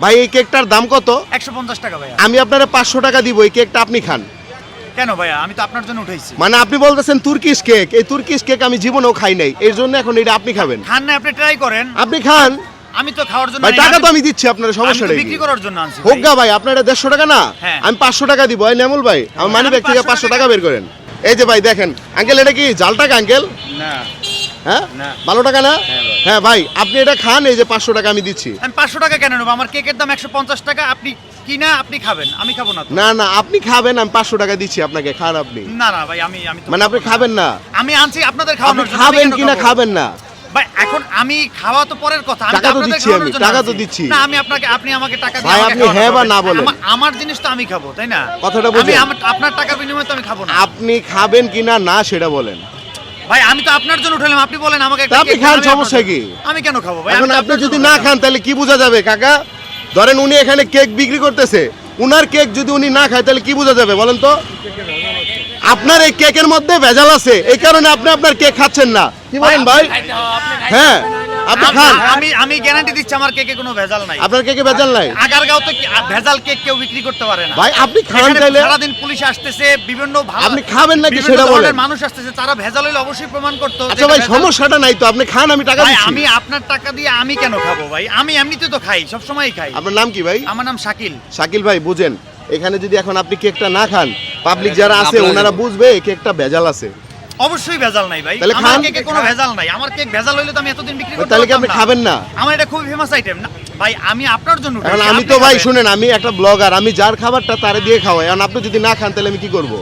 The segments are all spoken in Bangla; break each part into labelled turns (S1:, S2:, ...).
S1: ভাই এই কেকটার দাম কত?
S2: একশো পঞ্চাশ টাকা ভাইয়া।
S1: আমি আপনারা পাঁচশো টাকা দিব এই কেকটা আপনি খান।
S2: কেন ভাইয়া? আমি তো আপনার জন্য উঠাইছি।
S1: মানে আপনি বলতেছেন তুর্কিশ কেক এই তুর্কিশ কেক আমি জীবনেও খাই নাই এর জন্য এখন এটা আপনি খাবেন।
S2: খান না আপনি ট্রাই করেন।
S1: আপনি খান।
S2: আমি তো খাওয়ার জন্য
S1: ভাই টাকা তো
S2: আমি-
S1: দিচ্ছি আপনার সমস্যা নেই।
S2: বিক্রি করার জন্য আনছি
S1: হোক
S2: ভাই।
S1: আপনার এটা দেড়শো টাকা না?
S2: হ্যাঁ।
S1: আমি পাঁচশো টাকা দিব। এই নেমুল ভাই আমার মানি ব্যাগ থেকে
S2: 500
S1: পাঁচশো
S2: টাকা
S1: টাকা বের করেন। এই যে ভাই দেখেন আঙ্কেল এটা কি জাল টাকা আঙ্কেল?
S2: না।
S1: হ্যাঁ? ভালো টাকা না?
S2: হ্যাঁ ভাই।
S1: হ্যাঁ আপনি এটা খান এই যে পাঁচশো টাকা আমি দিচ্ছি।
S2: আমি পাঁচশো টাকা কেন নেব? আমার কেকের দাম একশো পঞ্চাশ টাকা আপনি কিনা আপনি খাবেন। আমি খাব না
S1: না না আপনি খাবেন আমি পাঁচশো টাকা দিচ্ছি আপনাকে খান আপনি।
S2: না না ভাই আমি আমি
S1: মানে আপনি খাবেন না?
S2: আমি আনছি আপনাদের
S1: আপনি
S2: খাওয়ানোর জন্য,
S1: খাবেন
S2: কিনা
S1: খাবেন না।
S2: ভাই এখন আমি খাওয়া তো পরের কথা। আমি
S1: টাকা তো দিচ্ছি আমি, টাকা তো দিচ্ছি।
S2: না আমি আপনাকে আপনি আমাকে টাকা
S1: ভাই, আপনি হ্যাঁ বা না বলেন।
S2: আমার- জিনিস তো আমি খাব তাই না?
S1: কথাটা
S2: আমি আমার- আপনার টাকার বিনিময়ে তো আমি খাব না।
S1: আপনি খাবেন কিনা না সেটা বলেন।
S2: ভাই আমি তো আপনার জন্য উঠালাম। আপনি বলেন আমাকে
S1: আপনি
S2: কেক
S1: খান, সমস্যা কি?
S2: আমি কেন খাব ভাই?
S1: এখন আপনি যদি না খান তাহলে কি বোঝা যাবে কাকা? ধরেন উনি এখানে কেক বিক্রি করতেছে। উনার কেক যদি উনি না খায় তাহলে কি বোঝা যাবে বলেন তো? আপনার এই কেকের মধ্যে ভেজাল আছে এই কারণে আপনি আপনার কেক খাচ্ছেন না। কি বলেন ভাই হ্যাঁ। আপনি খান।
S2: আমি আমি গ্যারান্টি দিচ্ছি আমার কেকে কোনো ভেজাল নাই।
S1: আপনার কেকে ভেজাল নাই?
S2: আগারগাঁওতে কি- আ- ভেজাল কেক কেউ বিক্রি করতে পারে না।
S1: ভাই আপনি খান
S2: এখানে সারাদিন পুলিশ আসতেছে বিভিন্ন
S1: আপনি খাবেন নাকি সেটা বলেন।
S2: মানুষ আসতেছে তারা ভেজাল অবশ্যই প্রমাণ করতো
S1: আচ্ছা ভাই সমস্যাটা নাই তো আপনি খান আমি টাকা দিচ্ছি।
S2: আমি আপনার টাকা দিয়ে আমি কেন খাব ভাই? আমি এমনিতে তো খাই সব সময় খাই।
S1: আপনার নাম কি ভাই?
S2: আমার নাম শাকিল।
S1: শাকিল ভাই বুঝেন। এখানে যদি এখন আপনি কেকটা না খান পাবলিক যারা আছে ওনারা বুঝবে কেকটা ভেজাল আছে।
S2: অবশ্যই ভেজাল নাই ভাই। আমার কেকে কোনো ভেজাল নাই। আমার কেক ভেজাল হইলে তো আমি এতদিন বিক্রি করতে
S1: তাহলে কি আপনি খাবেন না?
S2: আমার এটা খুবই ফেমাস আইটেম না ভাই আমি আপনার জন্য
S1: আমি তো ভাই শুনেন আমি একটা ব্লগার আমি যার খাবারটা তারে দিয়ে খাওয়াই। এখন আপনি যদি না খান তাহলে আমি কি করব?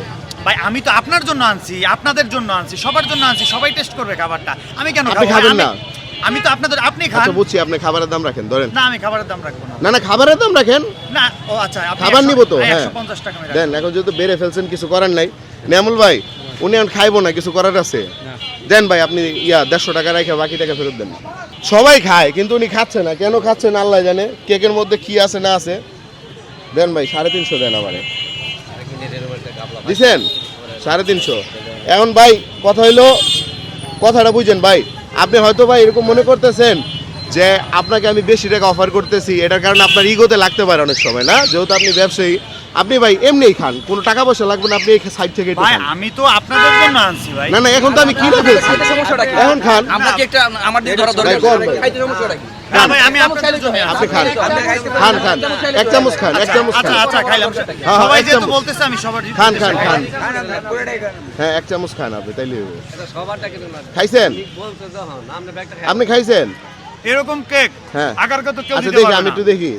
S2: ভাই আমি তো আপনার জন্য আনছি আপনাদের জন্য আনছি সবার জন্য আনছি সবাই টেস্ট করবে খাবারটা। আমি কেন
S1: আপনি খাবেন না?
S2: আমি তো আপনাদের আপনি খান।
S1: আচ্ছা বুঝছি আপনি খাবারের দাম রাখেন ধরেন।
S2: না আমি খাবারের দাম রাখব না।
S1: না না খাবারের দাম রাখেন।
S2: না ও আচ্ছা আপনি
S1: খাবার নিব তো, হ্যাঁ।
S2: একশো পঞ্চাশ টাকা
S1: দেন এখন যেহেতু বেড়ে ফেলছেন কিছু করার নাই। নেমুল ভাই উনি এখন খাইবো না কিছু করার আছে? দেন ভাই আপনি ইয়া দেড়শো টাকা রেখে বাকি টাকা ফেরত দেন। সবাই খায় কিন্তু উনি খাচ্ছে না। কেন খাচ্ছে না আল্লাহ জানে। কেকের মধ্যে কি আছে না আছে। দেন ভাই সাড়ে তিনশো দেন আমারে। দিছেন? সাড়ে তিনশো। এখন ভাই কথা হইল কথাটা বুঝছেন ভাই। আপনি হয়তো ভাই এরকম মনে করতেছেন যে আপনাকে আমি বেশি টাকা অফার করতেছি এটার কারণে আপনার ইগোতে লাগতে পারে অনেক সময় না? যেহেতু আপনি ব্যবসায়ী আপনি ভাই এমনিই খান। কোনো টাকা পয়সা লাগবে না আপনি এই সাইড থেকে
S2: ভাই আমি তো আপনাদের জন্য আনছি ভাই।
S1: না না এখন তো আমি কিনে ফেলছি।
S3: সমস্যাটা কি?
S1: এখন খান।
S3: আমরা কি একটা আমার দিকে ধরা দরকার খাইতে সমস্যাটা কি?
S2: না ভাই আমি আপনাদের জন্য
S1: আপনি খান। খান খান। এক চামচ খান এক চামচ
S2: আচ্ছা
S1: খান।
S2: আচ্ছা খাইলাম।
S1: হ্যাঁ,
S2: সবাই যেহেতু বলতেছে আমি সবার
S1: খান খান খান। হ্যাঁ এক চামচ খান আপনি তাইলে হবে। খাইছেন? আপনি খাইছেন?
S2: এরকম কেক
S1: হ্যাঁ।
S2: আগার কত কেউ
S1: আচ্ছা
S2: দিতে পারবে
S1: আমি একটু দেখি।